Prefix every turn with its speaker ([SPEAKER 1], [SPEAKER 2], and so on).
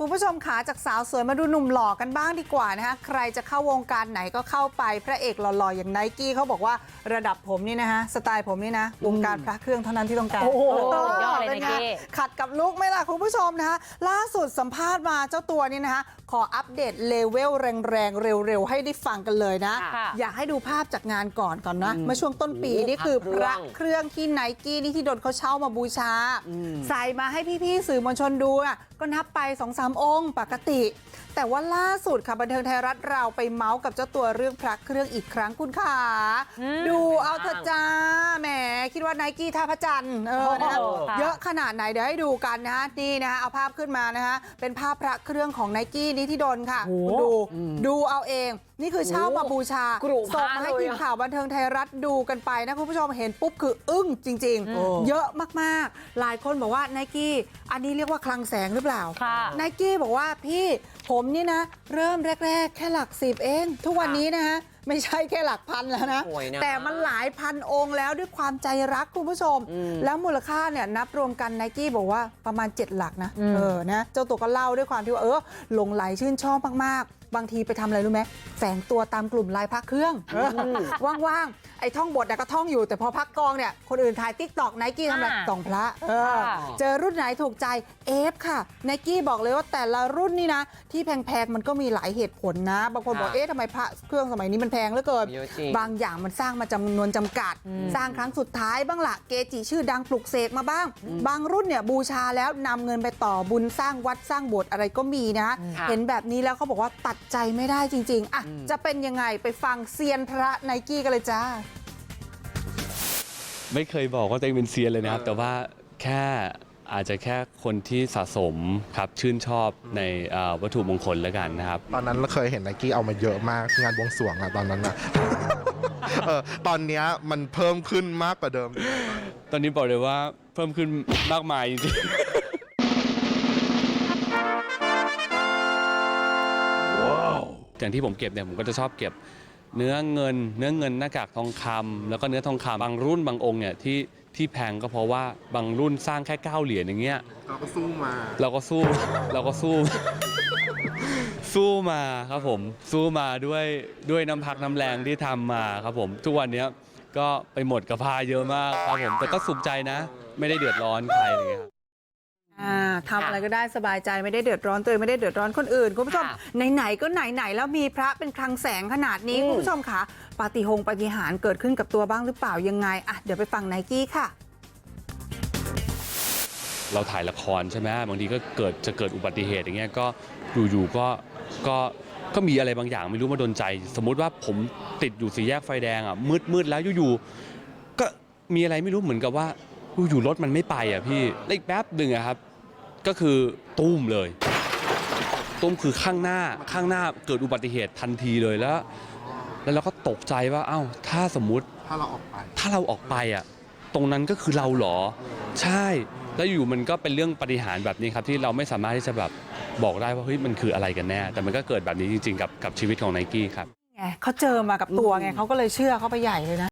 [SPEAKER 1] คุณผู้ชมขาจากสาวสวยมาดูหนุ่มหล่อกันบ้างดีกว่านะคะใครจะเข้าวงการไหนก็เข้าไปพระเอกหล่อๆอย่างไนกี้เขาบอกว่าระดับผมนี่นะฮะสไตล์ผมนี่นะวงการพระเครื่องเท่านั้นที่ต้องการ
[SPEAKER 2] โอ้โห
[SPEAKER 1] เสุ
[SPEAKER 2] ดยอดเลย
[SPEAKER 1] ป็นไง
[SPEAKER 2] Nike
[SPEAKER 1] ขัดกับลุกไหมล่ะคุณผู้ชมนะคะล่าสุดสัมภาษณ์มาเจ้าตัวนี่นะคะขออัปเดตเลเวลแรงๆเร็วๆ ให้ได้ฟังกันเลยนะ
[SPEAKER 2] ค่ะ
[SPEAKER 1] อยากให้ดูภาพจากงานก่อนก่อนนะเมื่อช่วงต้นปี
[SPEAKER 3] โอ้
[SPEAKER 1] นี่คือ
[SPEAKER 3] พ
[SPEAKER 1] พ
[SPEAKER 3] ระ
[SPEAKER 1] ระ
[SPEAKER 3] เครื่อง
[SPEAKER 1] เครื่องที่ไนกี้นี่ที่โดนเขาเช่ามาบูชา ใส่มาให้พี่ๆสื่อมวลชนดูอะก็นับไป2อสามองค์ปกติ แต่ว่าล่าสุดค่ะบันเทิงไทยรัฐเราไปเมาส์กับเจ้าตัวเรื่องพระเครื่องอีกครั้งคุณขา
[SPEAKER 2] อืม
[SPEAKER 1] ดูเอาเถอะจ้าแหมคิดว่าไนกี้ท่าพระจันทร์เออนะ
[SPEAKER 2] โอ้โหค่ะ
[SPEAKER 1] เยอะขนาดไหนเดี๋ยวให้ดูกันนะฮะนี่นะฮะเอาภาพขึ้นมานะฮะเป็นภาพพระเครื่องของไนกี้นี่ที่โดนค่ะ
[SPEAKER 2] โอ้โห
[SPEAKER 1] คุณดูดูเอาเอง นี่คือเช่ามาบูชา
[SPEAKER 3] โอ้โหกรุพระ
[SPEAKER 1] ส่งมาให้
[SPEAKER 3] เลย
[SPEAKER 1] ทีม
[SPEAKER 3] อะ
[SPEAKER 1] ข่าวบันเทิงไทยรัฐดูกันไปนะคุณผู้ชมเห็นปุ๊บคืออึ้งจริง
[SPEAKER 3] อืม
[SPEAKER 1] ๆเยอะมากๆ หลายคนบอกว่าไนกี้อันนี้เรียกว่าคลังแสงหรือเปล่า
[SPEAKER 2] ค่ะ
[SPEAKER 1] ไนกี้บอกว่าพี่ผมนี่นะ เริ่มแรก ๆ แค่หลักสิบเอง ทุกวันนี้นะฮะไม่ใช่แค่หลักพันแล้วนะ
[SPEAKER 3] สวยนะ
[SPEAKER 1] แต่มันหลายพันองค์แล้วด้วยความใจรักคุณผู้ชม
[SPEAKER 3] อืม
[SPEAKER 1] แล้วมูลค่าเนี่ยนับรวมกันไนกี้บอกว่าประมาณ 7 หลักนะ
[SPEAKER 2] อืม
[SPEAKER 1] เออนะเจ้าตัวก็เล่าด้วยความที่ว่าเออหลงไหลชื่นชอบมากๆ บางทีไปทำอะไรรู้ไหมแฝงตัวตามกลุ่มลายพักเครื่องเออว่างๆไอ้ท่องบทน่ะก็ท่องอยู่แต่พอพักกองเนี่ยคนอื่นถ่ายติ๊กตอกไนกี้ทำอะไร
[SPEAKER 2] อ่า
[SPEAKER 1] ส่องพระเออ
[SPEAKER 2] ค่ะ
[SPEAKER 1] เจอรุ่นไหนถูกใจเอฟค่ะไนกี้บอกเลยว่าแต่ละรุ่นนี่นะที่แพงๆมันก็มีหลายเหตุผลนะ บางคนบอก
[SPEAKER 3] ค่ะ
[SPEAKER 1] เอ๊ะทำไมพระเครื่องสมัยนี้มันแพงเหลือเกิน
[SPEAKER 3] เยอะจริง
[SPEAKER 1] บางอย่างมันสร้างมาจำนวนจำกัด
[SPEAKER 2] อืม
[SPEAKER 1] สร้างครั้งสุดท้ายบ้างละเกจิชื่อดังปลุกเสกมาบ้าง บางรุ่นเนี่ยบูชาแล้วนำเงินไปต่อบุญสร้างวัดสร้างโบสถ์อะไรก็มีนะ
[SPEAKER 3] ค่ะ
[SPEAKER 1] เห็นแบบนี้แล้วเขาบอกว่าตัดใจไม่ได้จริงๆอะจะเป็นยังไงไปฟังเซียนพระไนกี้กันเลยจ้า
[SPEAKER 4] ไม่เคยบอกว่าตัวเองเป็นเซียนเลยนะครับ แต่ว่าแค่อาจจะแค่คนที่สะสมครับชื่นชอบในเอ่อวัตถุมงคลแล้วกันนะครับ
[SPEAKER 5] ตอนนั้นเราเคยเห็นไนกี้เอามาเยอะมากงานบวงสรวงอะตอนนั้นอะ เออตอนเนี้ยมันเพิ่มขึ้นมากกว่าเดิม
[SPEAKER 4] ตอนนี้บอกเลยว่าเพิ่มขึ้นมากมายจริงๆ อย่างที่ผมเก็บเนี่ยผมก็จะชอบเก็บ เนื้อเงิน เนื้อเงินหน้ากากทองคำแล้วก็เนื้อทองคำบางรุ่นบางองค์เนี่ยที่ที่แพงก็เพราะว่าบางรุ่นสร้างแค่เก้าเหรียญอย่างเงี้ย
[SPEAKER 5] เราก็สู้มา
[SPEAKER 4] เราก็สู้ เราก็สู้ สู้มาครับผม สู้มาด้วยด้วยน้ำพักน้ำแรงที่ทำมาครับผม ทุกวันเนี้ยก็ไปหมดกับพาเยอะมากครับผม แต่ก็สุขใจนะ ไม่ได้เดือดร้อนใครอะไรอย่างเลยครับ
[SPEAKER 1] อ่าทำอะไรก็ได้สบายใจไม่ได้เดือดร้อนตัวเองไม่ได้เดือดร้อนคนอื่นคุณผู้ชม
[SPEAKER 3] ค่ะ
[SPEAKER 1] ไหนๆก็ไหนๆแล้วมีพระเป็นคลังแสงขนาดนี้
[SPEAKER 3] อืม
[SPEAKER 1] คุณผู้ชมคะปาฏิหงปาฏิหารย์เกิดขึ้นกับตัวบ้างหรือเปล่ายังไงอะเดี๋ยวไปฟังไนกี้ค่ะ
[SPEAKER 4] เราถ่ายละครใช่ไหมบางทีก็เกิดจะเกิดอุบัติเหตุอย่างเงี้ยก็อยู่ๆก็ก็ก็มีอะไรบางอย่างไม่รู้มาโดนใจ สมมุติว่าผมติดอยู่สี่แยกไฟแดงอะมืดมืดแล้วอยู่ๆก็มีอะไรไม่รู้เหมือนกับว่าอยู่ๆรถมันไม่ไปอะพี่แล้วอีกแป๊บหนึ่งอะครับ ก็คือตุ้มเลย ตุ้มคือข้างหน้าข้างหน้าเกิดอุบัติเหตุทันทีเลยแล้ว แล้วเราก็ตกใจว่าเอ้าถ้าสมมุติ
[SPEAKER 5] ถ้าเราออกไป
[SPEAKER 4] ถ้าเราออกไปอะตรงนั้นก็คือเราเหรอ ใช่ แล้วอยู่มันก็เป็นเรื่องปฏิหารย์แบบนี้ครับที่เราไม่สามารถที่จะแบบบอกได้ว่าเฮ้ยมันคืออะไรกันแน่ แต่มันก็เกิดแบบนี้จริง ๆ กับกับชีวิตของไนกี้ครับ
[SPEAKER 1] ไงเขาเจอมากับตัวไงเขาก็เลยเชื่อเขาไปใหญ่เลยนะ